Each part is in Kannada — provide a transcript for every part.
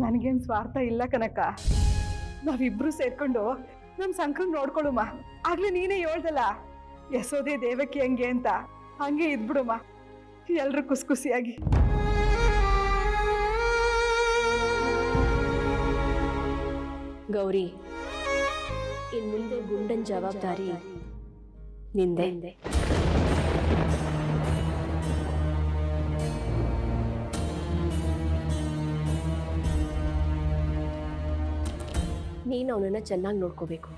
ನನಗೇನು ಸ್ವಾರ್ಥ ಇಲ್ಲ ಕನಕ. ನಾವಿಬ್ರು ಸೇರ್ಕೊಂಡು ನಮ್ಮ ಸಂಕ್ರಮ್ ನೋಡ್ಕೊಳುಮ ಆಗ್ಲೇ ನೀನೇ ಹೇಳ್ದಲ್ಲ ಯಶೋದೆ ದೇವಕಿ ಹಂಗೆ ಅಂತ. ಹಂಗೆ ಇದ್ಬಿಡುಮ. ಎಲ್ರು ಖುಷಿ ಖುಷಿಯಾಗಿ ಗೌರಿ ಇನ್ ಮುಂದೆ ಗುಂಡನ್ ಜವಾಬ್ದಾರಿ ನಿಂದೆ. ನೀನು ಅವನನ್ನ ಚೆನ್ನಾಗಿ ನೋಡ್ಕೋಬೇಕು.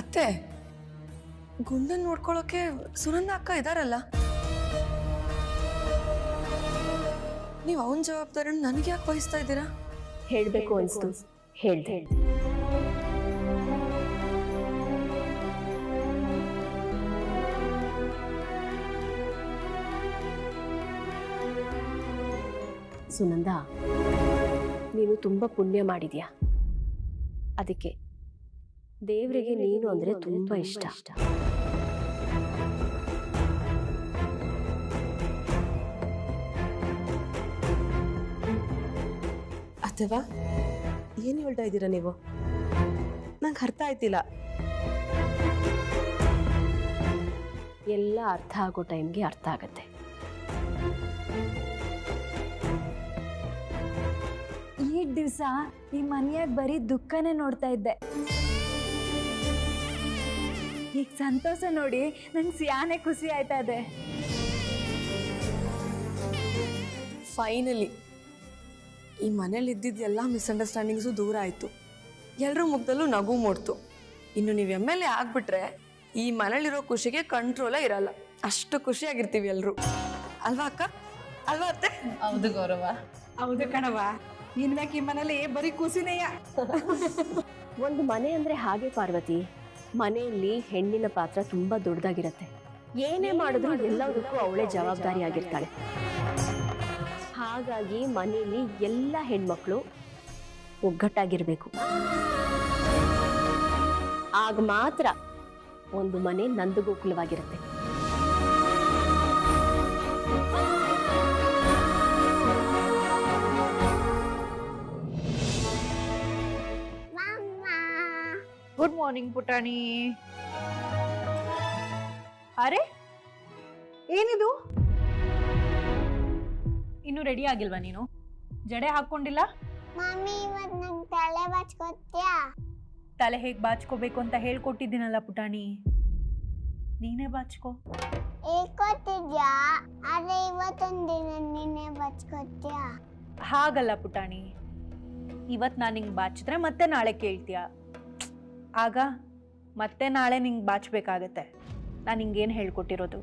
ಅತ್ತೆ ಗುಂಡನ್ ನೋಡ್ಕೊಳ್ಳೋಕೆ ಸುನಂದ ಅಕ್ಕ ಇದಾರಲ್ಲ? ನೀವು ಅವನ ಜವಾಬ್ದಾರಿ ನನಗೆ ಯಾಕೆ ವಹಿಸ್ತಾ ಇದ್ದೀರಾ? ಹೇಳ್ಬೇಕು ಅನ್ಸ್ತು. ಹೇಳ್ದೆ. ಸುನಂದ. ನೀನು ತುಂಬಾ ಪುಣ್ಯ ಮಾಡಿದ್ಯಾ? ಅದಕ್ಕೆ ದೇವರಿಗೆ ನೀನು ಅಂದ್ರೆ ತುಂಬಾ ಇಷ್ಟ. ಅಥವಾ ಏನು ಹೇಳ್ತಾ ಇದ್ದೀರಾ ನೀವು? ನಂಗೆ ಅರ್ಥ ಆಯ್ತಿಲ್ಲ. ಎಲ್ಲ ಅರ್ಥ ಆಗೋ ಟೈಮ್ಗೆ ಅರ್ಥ ಆಗತ್ತೆ. ಈ ದಿವಸ ಈ ಮನೆಯಾಗ ಬರೀ ದುಃಖನೇ ನೋಡ್ತಾ ಇದ್ದೆ. ಈಗ ಸಂತೋಷ ನೋಡಿ ನಂಗೆ ಸಿಯಾನೆ ಖುಷಿ ಆಯ್ತಾ ಇದೆ. ಫೈನಲಿ ಈ ಮನೇಲಿ ಇದ್ದಿದ್ದ ಎಲ್ಲ ಮಿಸ್ಅಂಡರ್ಸ್ಟ್ಯಾಂಡಿಂಗ್ಸು ದೂರ ಆಯಿತು. ಎಲ್ಲರೂ ಮುಖದಲ್ಲೂ ನಗು ಮೂಡ್ತು. ಇನ್ನು ನೀವು ಎಂ ಎಲ್ ಎ ಆಗ್ಬಿಟ್ರೆ ಈ ಮನೇಲಿರೋ ಖುಷಿಗೆ ಕಂಟ್ರೋಲೇ ಇರಲ್ಲ. ಅಷ್ಟು ಖುಷಿಯಾಗಿರ್ತೀವಿ ಎಲ್ಲರೂ ಅಲ್ವಾ ಅಕ್ಕ? ಅಲ್ವಾ ಅತ್ತೆ? ಹೌದು ಗೌರವ. ಹೌದು ಕಣವ ಇನ್ಮ್ಯಾಕೆ ಈ ಮನೇಲಿ ಬರೀ ಖುಷಿನೇಯ ಒಂದು ಮನೆ ಅಂದ್ರೆ ಹಾಗೆ ಪಾರ್ವತಿ ಮನೆಯಲ್ಲಿ ಹೆಣ್ಣಿನ ಪಾತ್ರ ತುಂಬಾ ದೊಡ್ಡದಾಗಿರತ್ತೆ. ಏನೇ ಮಾಡಿದ್ರು ಎಲ್ಲದಕ್ಕೂ ಅವಳೇ ಜವಾಬ್ದಾರಿ ಆಗಿರ್ತಾಳೆ ಹಾಗಾಗಿ ಮನೆಯಲ್ಲಿ ಎಲ್ಲ ಹೆಣ್ಮಕ್ಳು ಒಗ್ಗಟ್ಟಾಗಿರ್ಬೇಕು. ಆಗ ಮಾತ್ರ ಒಂದು ಮನೆ ನಂದಗೋಕುಲವಾಗಿರುತ್ತೆ. ಗುಡ್ ಮಾರ್ನಿಂಗ್ ಪುಟಾಣಿ. ಅರೆ ಏನಿದು? ಇನ್ನು ರೆಡಿ ಆಗಿಲ್ವಾ ನೀನು? ಜಡೆ ಹಾಕೊಂಡಿಲ್ಲ? ಮಮ್ಮಿ ಇವತ್ತು ನಂಗೆ ತಲೆ ಬಚ್ಕೊತ್ಯಾ? ತಲೆ ಹೇಗೆ ಬಾಚ್ಕೋಬೇಕು ಅಂತ ಹೇಳ್ಕೊಟ್ಟಿದ್ದೀನಲ್ಲ ಪುಟಾಣಿ. ನೀನೇ ಬಾಚ್ಕೋ. ಹೇಳ್ಕೊತಿದ್ಯಾ? ಆದ್ರೆ ನೀನೇ ನೀನೆ ಬಚ್ಕೊತ್ಯಾ? ಹಾಗಲ್ಲ ಪುಟಾಣಿ. ಇವತ್ತು ನಾನು ಹಿಂಗೆ ಬಾಚಿದ್ರೆ ಮತ್ತೆ ನಾಳೆ ಕೇಳ್ತೀಯ? ಆಗ ಮತ್ತೆ ನಾಳೆ ನಿಂಗೆ ಬಾಚಬೇಕಾಗತ್ತೆ. ನಾನು ನಿಂಗೇನು ಹೇಳ್ಕೊಟ್ಟಿರೋದು?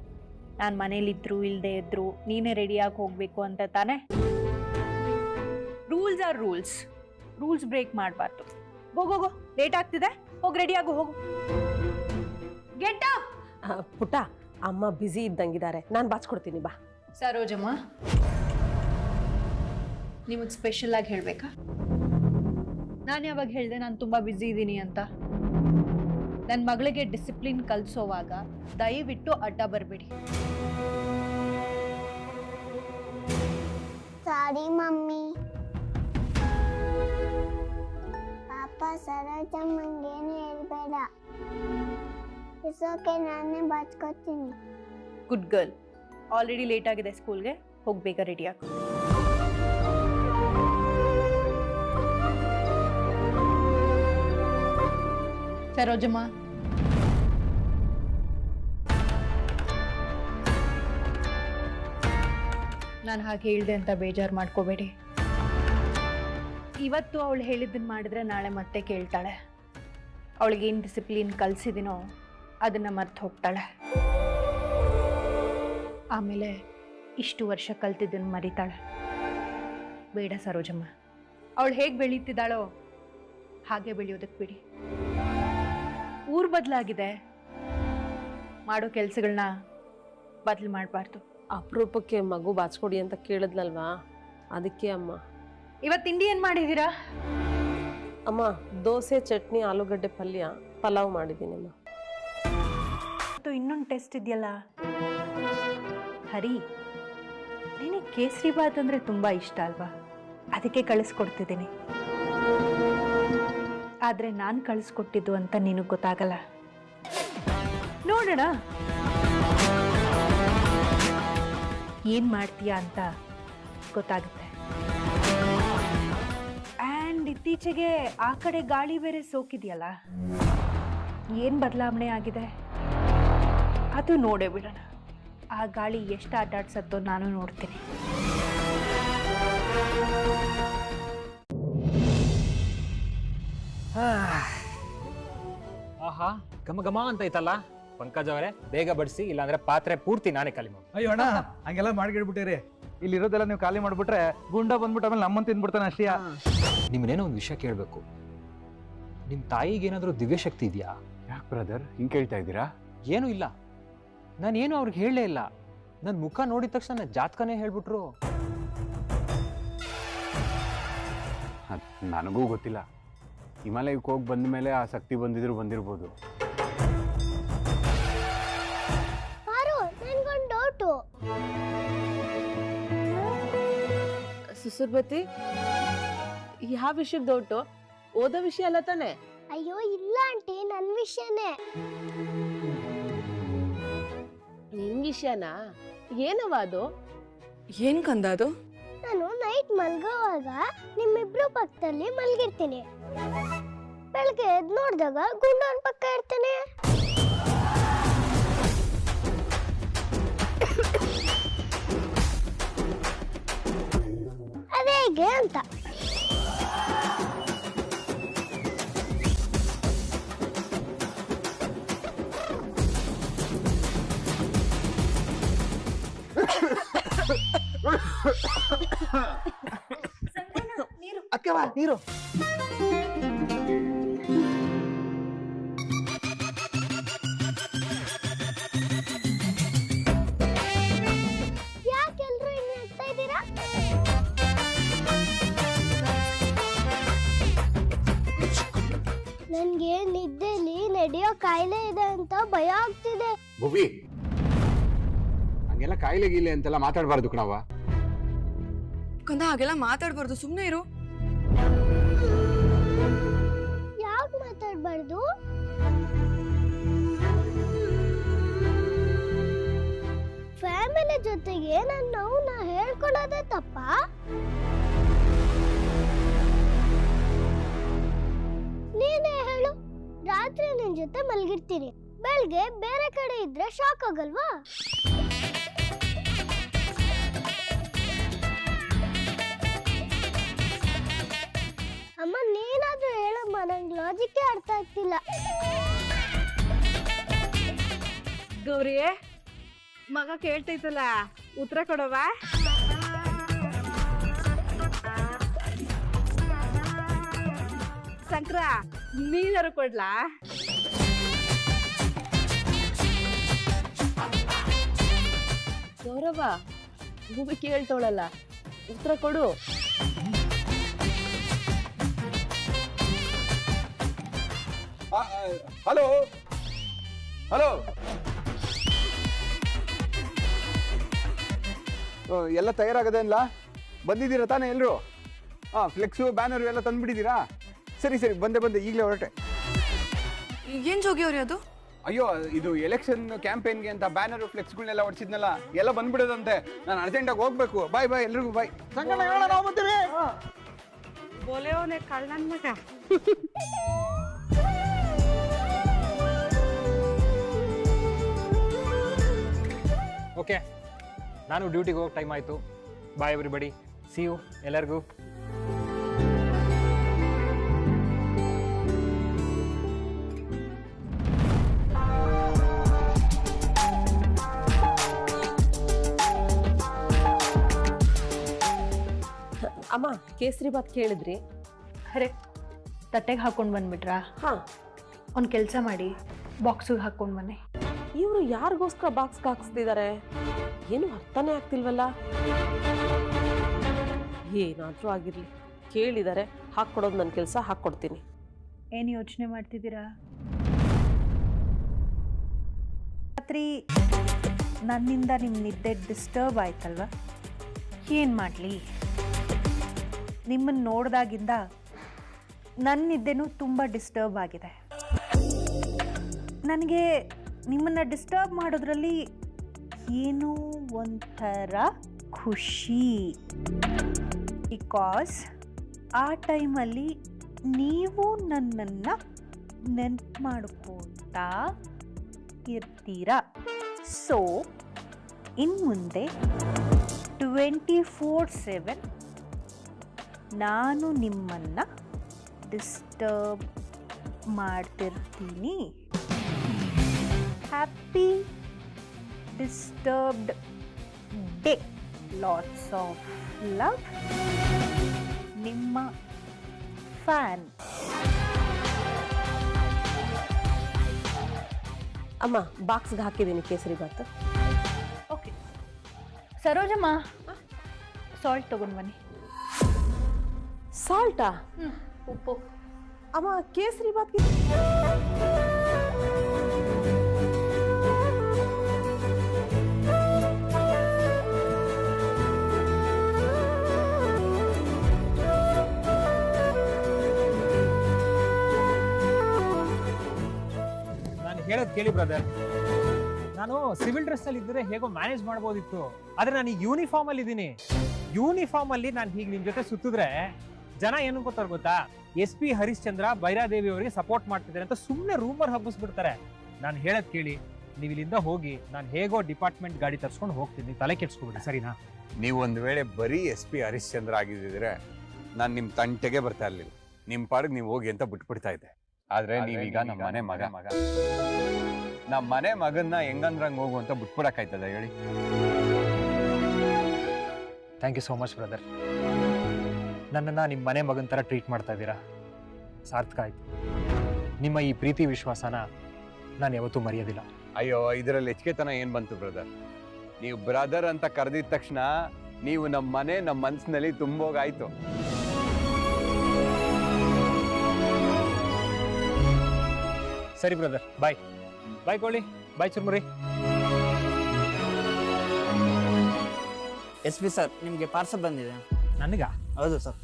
ನಾನು ಮನೇಲಿದ್ರು ಇಲ್ಲದೆ ಇದ್ರು ನೀನೇ ರೆಡಿಯಾಗಿ ಹೋಗಬೇಕು ಅಂತ ತಾನೇ? Rules are rules rules break ಮಾಡಬಾರ್ದು. ಹೋಗೋಗೋ ಲೇಟ್ ಆಗ್ತಿದೆ. ಹೋಗಿ ರೆಡಿಯಾಗು ಹೋಗು. ಗೆಟ್ ಅಪ್ ಆ, ಪುಟ್ಟ ಅಮ್ಮ ಬ್ಯುಸಿ ಇದ್ದಂಗಿದ್ದಾರೆ ನಾನು ಬಾಚ್ಕೊಡ್ತೀನಿ ಬಾ. ಸರೋಜಮ್ಮ ನಿಮಗೆ ಸ್ಪೆಷಲ್ ಆಗಿ ಹೇಳಬೇಕಾ? ನಾನು ಯಾವಾಗ ಹೇಳಿದೆ ನಾನು ತುಂಬ ಬ್ಯುಸಿ ಇದ್ದೀನಿ ಅಂತ? ನನ್ನ ಮಗಳಿಗೆ ಡಿಸಿಪ್ಲಿನ್ ಕಲಿಸೋವಾಗ ದಯವಿಟ್ಟು ಅಡ್ಡ ಬರಬೇಡಿ. Sorry mummy. ಪಾಪ ಸರೋಜಮ್ಮಂಗೇನು ಹೇಳ್ಬೇಡ. ಇಸೋಕೆ ನಾನೇ ಬಚ್ಕೊತೀನಿ ಗುಡ್ ಗರ್ಲ್ ಆಲ್ರೆಡಿ ಲೇಟ್ ಆಗಿದೆ ಸ್ಕೂಲ್ಗೆ ಹೋಗಿ ಬೇಗ ರೆಡಿ ಆಗ. ಸರೋಜಮ್ಮ ನಾನು ಹಾಗೆ ಹೇಳ್ದೆ ಅಂತ ಬೇಜಾರು ಮಾಡ್ಕೋಬೇಡಿ. ಇವತ್ತು ಅವಳು ಹೇಳಿದ್ದನ್ನು ಮಾಡಿದ್ರೆ ನಾಳೆ ಮತ್ತೆ ಕೇಳ್ತಾಳೆ. ಅವಳಿಗೇನು ಡಿಸಿಪ್ಲಿನ್ ಕಲಿಸಿದಿನೋ ಅದನ್ನು ಮರ್ತು ಹೋಗ್ತಾಳೆ. ಆಮೇಲೆ ಇಷ್ಟು ವರ್ಷ ಕಲ್ತಿದ್ದನ್ನು ಮರಿತಾಳೆ. ಬೇಡ ಸರೋಜಮ್ಮ. ಅವಳು ಹೇಗೆ ಬೆಳೀತಿದ್ದಾಳೋ ಹಾಗೆ ಬೆಳೆಯೋದಕ್ಕೆ ಬಿಡಿ. ಊರು ಬದಲಾಗಿದೆ. ಮಾಡೋ ಕೆಲಸಗಳನ್ನ ಬದಲು ಮಾಡಬಾರ್ದು. ಅಪರೂಪಕ್ಕೆ ಮಗು ಬಾಚ್ಕೊಡಿ ಅಂತ ಕೇಳಿದ್ನಲ್ವಾ? ಅದಕ್ಕೆ ಅಮ್ಮ. ಇವತ್ತು ತಿಂಡಿ ಏನು ಮಾಡಿದ್ದೀರಾ ಅಮ್ಮ ದೋಸೆ ಚಟ್ನಿ ಆಲೂಗಡ್ಡೆ ಪಲ್ಯ ಪಲಾವ್ ಮಾಡಿದ್ದೀನಿ ಅಮ್ಮ. ಮತ್ತು ಇನ್ನೊಂದು ಟೆಸ್ಟ್ ಇದೆಯಲ್ಲ? ಹರಿ ನಿನಗೆ ಕೇಸರಿ ಬಾತ್ ಅಂದರೆ ತುಂಬ ಇಷ್ಟ ಅಲ್ವಾ? ಅದಕ್ಕೆ ಕಳಿಸ್ಕೊಡ್ತಿದ್ದೀನಿ. ಆದರೆ ನಾನು ಕಳಿಸ್ಕೊಟ್ಟಿದ್ದು ಅಂತ ನಿನಗೆ ಗೊತ್ತಾಗಲ್ಲ. ನೋಡೋಣ. ಏನು ಮಾಡ್ತೀಯಾ ಅಂತ ಗೊತ್ತಾಗುತ್ತೆ. ಆ್ಯಂಡ್ ಇತ್ತೀಚೆಗೆ ಆ ಕಡೆ ಗಾಳಿ ಬೇರೆ ಸೋಕಿದೆಯಲ್ಲ. ಏನು ಬದಲಾವಣೆ ಆಗಿದೆ? ಅದು ನೋಡೇ ಬಿಡೋಣ. ಆ ಗಾಳಿ ಎಷ್ಟು ಆಟಾಡ್ಸತ್ತೋ ನಾನು ನೋಡ್ತೀನಿ. ಘಮ ಘಮ ಅಂತ ಐತಲ್ಲ? ಪಂಕಜ್ ಅವರೇ ಬೇಗ ಬಡಿಸಿ ಇಲ್ಲಾಂದ್ರೆ ಪಾತ್ರೆ ಪೂರ್ತಿ ನಾನೇ ಖಾಲಿ ಮಾಡಿ ಅಯ್ಯೋ ಅಣ್ಣ ಹಂಗೆಲ್ಲ ಮಾಡ್ಗಿಡ್ಬಿಟ್ಟಿರಿ. ಇಲ್ಲಿರೋದೆಲ್ಲ ನೀವು ಖಾಲಿ ಮಾಡ್ಬಿಟ್ರೆ ಗುಂಡ ಬಂದ್ಬಿಟ್ಟು ಆಮೇಲೆ ನಮ್ಮನ್ ತಿಂದ್ಬಿಡ್ತಾನೆ ಅಷ್ಟೇ. ನಿಮ್ಮನೇನೋ ಒಂದು ವಿಷಯ ಕೇಳಬೇಕು. ನಿಮ್ಮ ತಾಯಿಗೆ ಏನಾದರೂ ದಿವ್ಯಶಕ್ತಿ ಇದೆಯಾ? ಯಾಕೆ ಬ್ರದರ್ ಹಿಂಗೆ ಕೇಳ್ತಾ ಇದ್ದೀರಾ? ಏನೂ ಇಲ್ಲ. ನಾನೇನು ಅವ್ರಿಗೆ ಹೇಳಲೇ ಇಲ್ಲ. ನನ್ನ ಮುಖ ನೋಡಿದ ತಕ್ಷಣ ನನ್ನ ಜಾತಕನೇ ಹೇಳ್ಬಿಟ್ರು. ನನಗೂ ಗೊತ್ತಿಲ್ಲ. ಹಿಮಾಲಯಕ್ಕೆ ಹೋಗಿ ಬಂದ ಮೇಲೆ ಆ ಶಕ್ತಿ ಬಂದಿದ್ರು ಬಂದಿರ್ಬೋದು. ಪಾರು ನನ್ಗೊಂದು ಡೌಟು ಸುಸುರ್ಬತಿ ಯಾವ ವಿಷಯದ ಡೌಟು ಓದೋ ವಿಷಯ ಅಲ್ಲ ತಾನೆ? ಅಯ್ಯೋ ಇಲ್ಲ ಆಂಟಿ ನನ್ನ ವಿಷಯನೇ. ನಿನ್ ವಿಷಯನಾ? ಏನವ ಅದು? ಏನ್ ಕಂದ ಅದು? ನಾನು ನೈಟ್ ಮಲ್ಗೋವಾಗ ನಿಮ್ಮಿಬ್ರು ಪಕ್ಕದಲ್ಲಿ ಮಲ್ಗಿರ್ತೀನಿ. ಬೆಳಗ್ಗೆ ಎದ್ದು ನೋಡಿದಾಗ ಗುಂಡನ್ ಪಕ್ಕ ಇರ್ತಾನೆ. ಅದೇಗೆ ಅಂತ. ಅಕ್ಕವಾ ನೀರು. ಭುವಿ ಹಂಗೆಲ್ಲ ಕಾಯಿಲೆ ಗೀಲೆ ಅಂತೆಲ್ಲ ಮಾತಾಡಬಾರ್ದು ಕಣವ ಕಂದ ಹಾಗೆಲ್ಲ ಮಾತಾಡ್ಬಾರ್ದು ಸುಮ್ಮನೆ ಇರು. ಯಾಕೆ ಮಾತಾಡಬಾರ್ದು? ಫ್ಯಾಮಿಲಿ ಜೊತೆಗೆ ನನ್ನ ನೋವನ್ನ ಹೇಳ್ಕೊಳ್ಳೋದೇ ತಪ್ಪ? ನೀನೇ ಹೇಳು ರಾತ್ರಿ ನಿನ್ ಜೊತೆ ಮಲ್ಗಿರ್ತೀನಿ. ಬೆಳ್ಗೆ ಬೇರೆ ಕಡೆ ಇದ್ರೆ ಶಾಕ್ ಆಗಲ್ವಾ? ಅಮ್ಮ, ನೀನಾದ್ರೂ ಹೇಳಮ್ಮ, ನಂಗೆ ಲಾಜಿಕ್ಕೇ ಅರ್ಥ ಆಗ್ತಿಲ್ಲ. ಗೌರಿ, ಮಗ ಕೇಳ್ತೈತಲ್ಲ, ಉತ್ತರ ಕೊಡವ ಸಂಕ್ರ ನೀನಾರು ಕೊಡ್ಲಾ? ಗೌರವ ಭೂಮಿ ಕೇಳ್ತವಳಲ್ಲ. ಉತ್ತರ ಕೊಡು. ಹಲೋ? ಹಲೋ? ಎಲ್ಲ ತಯಾರಾಗದೆ ಅಲ್ಲ ಬಂದಿದ್ದೀರಾ ತಾನೇ ಎಲ್ಲರೂ ಹಾಂ ಫ್ಲೆಕ್ಸು ಬ್ಯಾನರು ಎಲ್ಲ ತಂದುಬಿಟ್ಟಿದ್ದೀರಾ? ಸರಿ ಸರಿ ಬಂದೆ ಬಂದೆ ಈಗಲೇ ಹೊರಟೆ. ಏನ್ ಜೋಗಿ ಅವ್ರಿ ಅದು? ಅಯ್ಯೋ ಇದು ಎಲೆಕ್ಷನ್ ಕ್ಯಾಂಪೇನ್ಗೆ ಅಂತ ಬ್ಯಾನರ್ ಫ್ಲೆಕ್ಸ್ಗಳನ್ನೆಲ್ಲ ಹೊಡ್ಸಿದ್ನಲ್ಲ ಎಲ್ಲ ಬಂದ್ಬಿಡೋದಂತೆ. ನಾನು ಅರ್ಜೆಂಟಾಗಿ ಹೋಗ್ಬೇಕು. ಬಾಯ್ ಬಾಯ್ ಎಲ್ರಿಗೂ ಬಾಯ್ ಸಂಗಣ ಹೇಳ ನಾವು ಬರ್ತೀವಿ ಬೋಲೆವನೆ ಕಳ್ಳನ್ ಮಗ. ಓಕೆ ನಾನು ಡ್ಯೂಟಿಗೆ ಹೋಗೋ ಟೈಮ್ ಆಯಿತು. ಬಾಯ್ ಎವ್ರಿಬಡಿ ಸಿ ಯು ಎಲ್ಲರಿಗೂ. ಅಮ್ಮ ಕೇಸರಿ ಬಾತ್ ಕೇಳಿದ್ರಿ? ಅರೆ ತಟ್ಟೆಗೆ ಹಾಕೊಂಡು ಬಂದ್ಬಿಟ್ರಾ? ಹಾ. ಒಂದು ಕೆಲಸ ಮಾಡಿ ಬಾಕ್ಸಿಗೆ ಹಾಕೊಂಡು ಬನ್ನಿ. ಇವರು ಯಾರಿಗೋಸ್ಕರ ಬಾಕ್ಸ್ ಹಾಕಿಸ್ತಿದ್ದಾರೆ ಏನು ಅರ್ಥನೇ ಆಗ್ತಿಲ್ವಲ್ಲ? ಏನಾದರೂ ಆಗಿರಲಿ ಕೇಳಿದ್ದಾರೆ ಹಾಕ್ಕೊಡೋದು ನನ್ನ ಕೆಲಸ ಹಾಕ್ಕೊಡ್ತೀನಿ. ಏನು ಯೋಚನೆ ಮಾಡ್ತಿದ್ದೀರಾ? ರಾತ್ರಿ ನನ್ನಿಂದ ನಿಮ್ಮ ನಿದ್ದೆ ಡಿಸ್ಟರ್ಬ್ ಆಯ್ತಲ್ವಾ? ಏನು ಮಾಡಲಿ? ನಿಮ್ಮನ್ನು ನೋಡಿದಾಗಿಂದ ನನ್ನ ನಿದ್ದೆನೂ ತುಂಬ ಡಿಸ್ಟರ್ಬ್ ಆಗಿದೆ. ನನಗೆ ನಿಮ್ಮನ್ನು ಡಿಸ್ಟರ್ಬ್ ಮಾಡೋದ್ರಲ್ಲಿ ಏನೋ ಒಂಥರ ಖುಷಿ. ಬಿಕಾಸ್ ಆ ಟೈಮಲ್ಲಿ ನೀವು ನನ್ನನ್ನು ನೆನ್ಪು ಮಾಡ್ಕೊಳ್ತಾ ಇರ್ತೀರಾ. ಸೊ ಇನ್ನು ಮುಂದೆ ಟ್ವೆಂಟಿ ಫೋರ್ ಸೆವೆನ್ ನಾನು ನಿಮ್ಮನ್ನು ಡಿಸ್ಟರ್ಬ್ ಮಾಡ್ತಿರ್ತೀನಿ. Happy disturbed day. Lots of love ನಿಮ್ಮ ಫ್ಯಾನ್. ಅಮ್ಮ ಬಾಕ್ಸ್ಗೆ ಹಾಕಿದ್ದೀನಿ ಕೇಸರಿ ಬಾತು ಓಕೆ. ಸರೋಜಮ್ಮ ಸಾಲ್ಟ್ ತೊಗೊಂಡು ಬನ್ನಿ. ಸಾಲ್ಟಾ? ಉಪ್ಪು. ಅಮ್ಮ ಕೇಸರಿ ಬಾತ್ಗೆ ನಾನು ಹೇಳೋದು ಕೇಳಿ ಬ್ರದರ್ ನಾನು ಸಿವಿಲ್ ಡ್ರೆಸ್ ಅಲ್ಲಿ ಇದ್ದರೆ ಹೇಗೋ ಮ್ಯಾನೇಜ್ ಮಾಡ್ಬೋದಿತ್ತು. ಆದ್ರೆ ನಾನು ಯೂನಿಫಾರ್ಮ್ ಅಲ್ಲಿ ಇದ್ದೀನಿ ಯೂನಿಫಾರ್ಮ್ ಅಲ್ಲಿ ನಾನು ಹೀಗೆ ನಿಮ್ ಜೊತೆ ಸುತ್ತಿದ್ರೆ ಜನ ಏನು ಅನ್ಕೋತಾರೆ ಗೊತ್ತಾ? ಎಸ್ ಪಿ ಹರಿಶ್ಚಂದ್ರ ಬೈರಾದೇವಿ ಅವರಿಗೆ ಸಪೋರ್ಟ್ ಮಾಡ್ತಿದ್ದಾರೆ ಅಂತ ಸುಮ್ಮನೆ ರೂಮರ್ ಹಬ್ಬಿಸ್ಬಿಡ್ತಾರೆ. ನಾನು ಹೇಳೋದ್ ಕೇಳಿ ನೀವು ಇಲ್ಲಿಂದ ಹೋಗಿ ನಾನು ಹೇಗೋ ಡಿಪಾರ್ಟ್ಮೆಂಟ್ ಗಾಡಿ ತರ್ಸ್ಕೊಂಡು ಹೋಗ್ತೀನಿ ತಲೆ ಕೆಡ್ಸ್ಕೊಬಿಡಿ ಸರಿನಾ? ನೀವು ಒಂದು ವೇಳೆ ಬರೀ ಎಸ್ ಪಿ ಹರಿಶ್ಚಂದ್ರ ಆಗಿದ್ದಿದ್ರೆ ನಾನು ನಿಮ್ಮ ತಂಟೆಗೆ ಬರ್ತಾ ಇರಲಿಲ್ಲ. ನಿಮ್ಮ ಪಾಡಿಗೆ ನೀವು ಹೋಗಿ ಅಂತ ಬಿಟ್ಬಿಡ್ತಾ ಇದ್ದೆ. ಆದ್ರೆ ನೀವೀಗ ನಮ್ಮ ಮನೆ ಮಗ. ಮಗ. ನಮ್ಮ ಮನೆ ಮಗನ್ನ ಹೆಂಗಂದ್ರಂಗ್ ಹೋಗು ಅಂತ ಬಿಟ್ಬಿಡಕ್ಕಾಯ್ತದ ಹೇಳಿ. Thank you so much brother ನನ್ನನ್ನು ನಿಮ್ಮ ಮನೆ ಮಗನ ಥರ ಟ್ರೀಟ್ ಮಾಡ್ತಾ ಇದ್ದೀರಾ? ಸಾರ್ಥಕ ಆಯ್ತು. ನಿಮ್ಮ ಈ ಪ್ರೀತಿ ವಿಶ್ವಾಸನ ನಾನು ಯಾವತ್ತೂ ಮರೆಯೋದಿಲ್ಲ. ಅಯ್ಯೋ ಇದರಲ್ಲಿ ಹೆಚ್ಚಿಗೆತನ ಏನು ಬಂತು ಬ್ರದರ್ ನೀವು ಬ್ರದರ್ ಅಂತ ಕರೆದಿದ ತಕ್ಷಣ ನೀವು ನಮ್ಮ ಮನೆ ನಮ್ಮ ಮನಸ್ಸಿನಲ್ಲಿ ತುಂಬೋಗಾಯ್ತು. ಸರಿ ಬ್ರದರ್ ಬಾಯ್ ಬಾಯ್ ಕೋಳಿ ಬಾಯ್ ಚುರ್ಮುರಿ. ಎಸ್ ಪಿ ಸರ್ ನಿಮಗೆ ಪಾರ್ಸಲ್ ಬಂದಿದೆ. ನನಗ? ಹೌದು ಸರ್